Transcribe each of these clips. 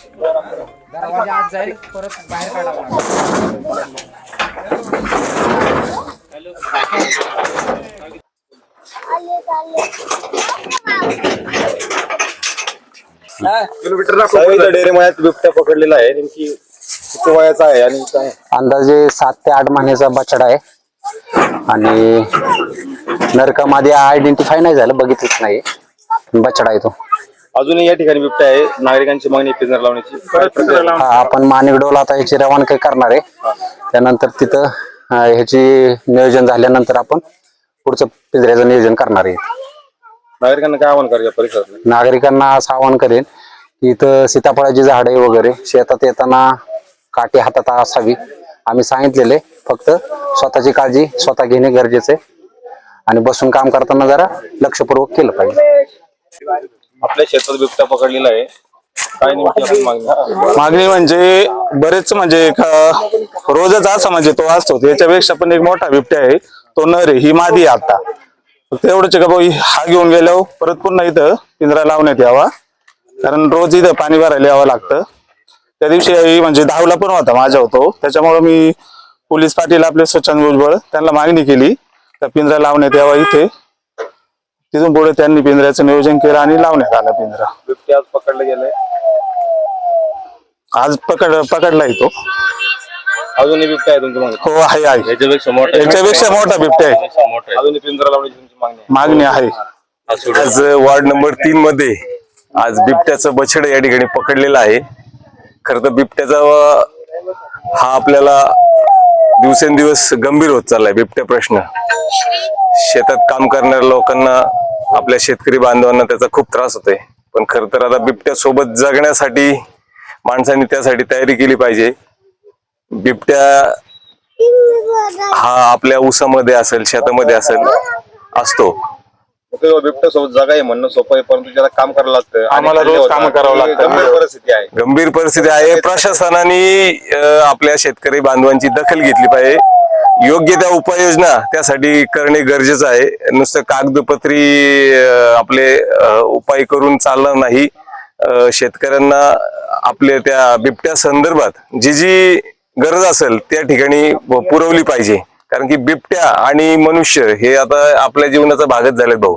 दरवाजा आत जाईल परत बाहेर लागेल डेअरी मळ्यात बिबट्या पकडलेला आहे. नेमकी किती वयाचा आहे आणि काय अंदाजे सात ते आठ महिन्याचा बछडा आहे. आणि नरकामध्ये आयडेंटिफाय नाही झालं बघितलंच नाही. बछडा आहे तो. अजूनही या ठिकाणी बिबट्या आहे. नागरिकांची मागणी पिंजरा लावण्याची. काय प्रक्रिया? हा आपण माणिकडोला आता ह्याची रवानगी करणार आहे. त्यानंतर तिथं अं, ह्याची नियोजन झाल्यानंतर आपण पुढचं पिंजऱ्याचं नियोजन करणार आहे. नागरिकांना काय आव्हान करायचं परिसरात? नागरिकांना असं आवाहन करेन की इथं सीताफळाची झाडे वगैरे. शेतात येताना काठी हातात असावी. आम्ही सांगितलेले फक्त स्वतःची काळजी स्वतः घेणे गरजेचे आणि बसून काम करताना जरा लक्षपूर्वक केलं पाहिजे. आपल्या शेतात बिबट्या पकडलेला आहे. काय नेमकी आपण मागणी. मागणी. म्हणजे बरेच म्हणजे रोजच असा म्हणजे तो असतो त्याच्यापेक्षा पण एक मोठा बिबट्या आहे तो नर आहे ही मादी आहे आता. फक्त एवढंच आहे का भाऊ हा घेऊन गेल्यावर परत पुन्हा इथं पिंजरा लावण्यात यावा. कारण रोज इथं पाणी भरायला यावं लागतं. त्या दिवशी म्हणजे धावला पण होता माझ्या होतो. त्याच्यामुळे मी पोलीस पाटील आपले स्वच्छंद भुजबळ त्यांना मागणी केली. का पिंजरा लावण्यात यावा इथे. तिथून पुढे त्यांनी पिंजऱ्याचं नियोजन केलं आणि लावण्यात आला पिंजरा. बिबट्या आज पकडला गेलाय. आज पकड पकडलाय तो. अजूनही बिबट्या आहे तुमची मागणी हो आहे आहे. याच्यापेक्षा मोठा याच्यापेक्षा मोठा बिबट्या आहे. अजूनही पिंजरा लावण्याची तुमची मागणी आहे. मागणी आहे. आज वार्ड नंबर तीन मध्ये आज बिबट्याचं बछड या ठिकाणी पकडलेलं आहे. खर तर बिबट्याचा हा आपल्याला दिवसेंदिवस गंभीर होत चाललाय बिबट्या प्रश्न. शेतात काम करणाऱ्या लोकांना आपल्या शेतकरी बांधवांना त्याचा खूप त्रास होतोय. पण खर तर आता बिबट्या सोबत जगण्यासाठी माणसांनी त्यासाठी तयारी केली पाहिजे. बिबट्या हा आपल्या ऊसामध्ये असेल शेतामध्ये असेल असतो. बिबट्या सोबत जागा म्हणणं सोपं आहे परंतु त्याला काम करावं लागतं आम्हाला रोज कामं. करावं लागतं. गंभीर परिस्थिती आहे. गंभीर परिस्थिती आहे. प्रशासनाने अं, आपल्या शेतकरी बांधवांची दखल घेतली पाहिजे. योग्य त्या उपाययोजना त्यासाठी करणे गरजेचं आहे. नुसतं कागदपत्री अं, आपले अं, उपाय करून चालणार नाही. अं, शेतकऱ्यांना आपल्या त्या बिबट्या संदर्भात जी जी गरज असेल त्या ठिकाणी पुरवली पाहिजे. कारण की बिबट्या आणि मनुष्य हे आता आपल्या जीवनाचा भागच झालेत भाऊ.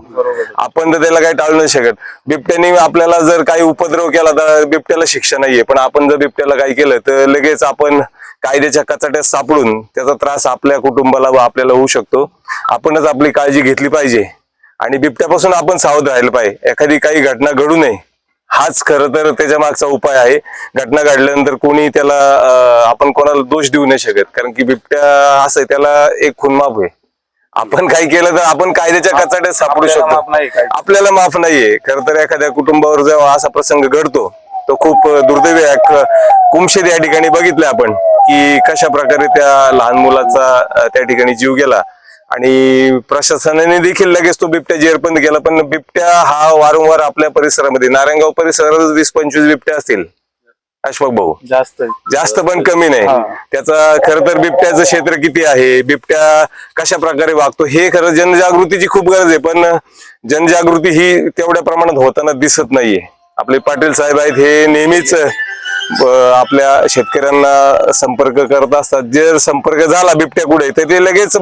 आपण तर त्याला काही टाळू नाही शकत. बिबट्याने आपल्याला जर काही उपद्रव केला तर बिबट्याला शिक्षा नाहीये. पण आपण जर बिबट्याला काही केलं तर लगेच आपण कायद्याच्या कचाट्यात सापडून त्याचा त्रास आपल्या कुटुंबाला व आपल्याला होऊ शकतो. आपणच आपली काळजी घेतली पाहिजे. आणि बिबट्यापासून आपण सावध राहिलं पाहिजे. एखादी काही घटना घडू नये. हाच खरं तर त्याच्या मागचा उपाय आहे. घटना घडल्यानंतर कोणी त्याला आपण कोणाला दोष देऊ नाही शकत. कारण की बिबट्या असं त्याला एक खुनमाप आहे. आपण काही केलं तर आपण कायद्याच्या कचाट्यात सापडू शकतो. आपल्याला माफ नाहीये. खरं तर एखाद्या कुटुंबावर जेव्हा असा प्रसंग घडतो तो खूप दुर्दैवी आहे. क- कुमशेत या ठिकाणी बघितलं आपण की कशा प्रकारे त्या लहान मुलाचा त्या ठिकाणी जीव गेला. आणि प्रशासनाने देखील लगेच तो बिबट्या जेरबंद केला पण बिबट्या हा वारंवार आपल्या परिसरामध्ये नारायणगाव परिसरात वीस पंचवीस बिबट्या असतील. अशफाक भाऊ. जास्त. जास्त पण कमी नाही. त्याचा खरं तर बिबट्याचं क्षेत्र किती आहे? बिबट्या कशा प्रकारे वागतो? हे खरं जनजागृतीची खूप गरज आहे पण जनजागृती ही तेवढ्या प्रमाणात होताना दिसत नाहीये. आपले पाटील साहेब आहेत हे नेहमीच आपल्या शेतकऱ्यांना संपर्क करत असतात. जर संपर्क झाला बिबट्या कुठे तर ते लगेच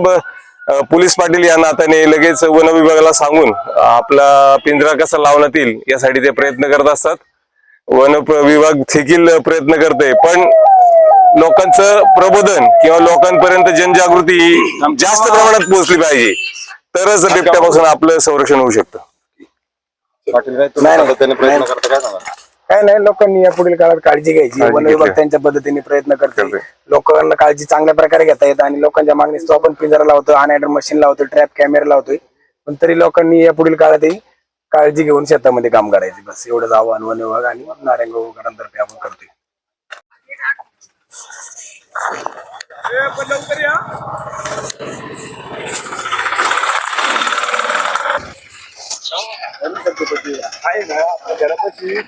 पोलीस पाटील या नात्याने लगेच वन विभागाला सांगून आपला पिंजरा कसा लावण्यात येईल यासाठी ते प्रयत्न करत असतात. वन विभाग देखील प्रयत्न करते पण लोकांचं प्रबोधन किंवा लोकांपर्यंत जनजागृती जास्त प्रमाणात पोहोचली पाहिजे. तरच बिबट्यापासून आपलं संरक्षण होऊ शकतं. पाटील काय नाही लोकांनी या पुढील काळात काळजी घ्यायची. काळजी वन विभाग. त्यांच्या पद्धतीने प्रयत्न करते करते. लोकांना काळजी चांगल्या प्रकारे घेता येत आणि लोकांच्या मागणीस आपण पिंजरा लावतो अनायडर मशीन लावतो ट्रॅप कॅमेरा लावतोय. पण तरी लोकांनी या पुढील काळातही काळजी घेऊन शेतामध्ये काम करायचे. बस एवढंच आव्हान वन विभाग आणि तर्फे आपण करतोय. आहे ना घरापाशी